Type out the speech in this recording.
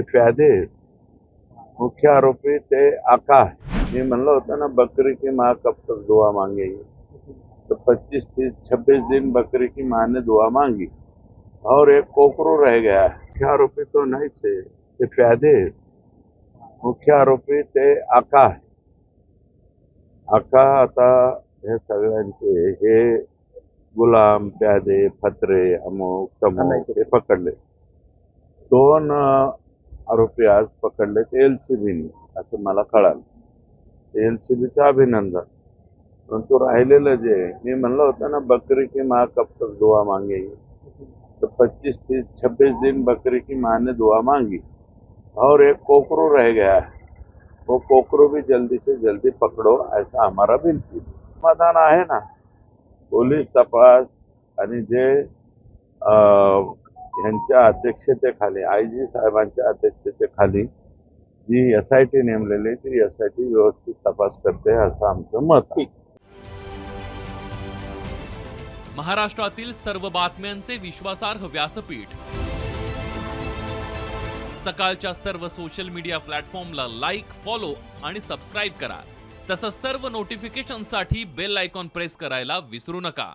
ते प्यादे मुख्य आरोपी ते आका आहे मी म्हणलं होतं ना बकरी की माँ कब तक दुआ मांगेगी? तो पच्चीस तीस छब्बीस दिन बकरी की माँ ने दुआ मांगी और एक कोकरू रह गया। मुख्य आरोपी तो नाही थे ते प्यादे मुख्य आरोपी ते आका आका आता हे सगळ्यांचे हे गुलाम प्यादे फत्रे अमुक तमुक हे पकडले। दोन आरोपी आज पकडले ते एल सी बीने असं मला कळालं. एल सी बीचं अभिनंदन परंतु राहिलेलं जे मी म्हणलं होतं ना, बकरी की माँ कब तक दुआ मांगेगी? तो पच्चीस तीस छब्बीस दिन बकरी की माँ ने दुआ मांगी। और एक कोकरू रह गया है। वो कोकरू भी जल्दी से जल्दी पकड़ो, ऐसा हमारा विनती है. समाधान आहे ना? पोलीस तपास जे यांच्या अध्यक्षतेखाली आय जी साहेबांच्या अध्यक्षतेखाली जी एस आय टी नेमलेली ती एस आय टी व्यवस्थित तपास करते असं आमचं मत आहे. महाराष्ट्रातील सर्व बातम्यांचे विश्वासार्ह व्यासपीठ. सकाळच्या सर्व सोशल मीडिया प्लॅटफॉर्मला लाईक फॉलो आणि सबस्क्राईब करा. तसंच सर्व नोटिफिकेशनसाठी बेल आयकॉन प्रेस करायला विसरू नका.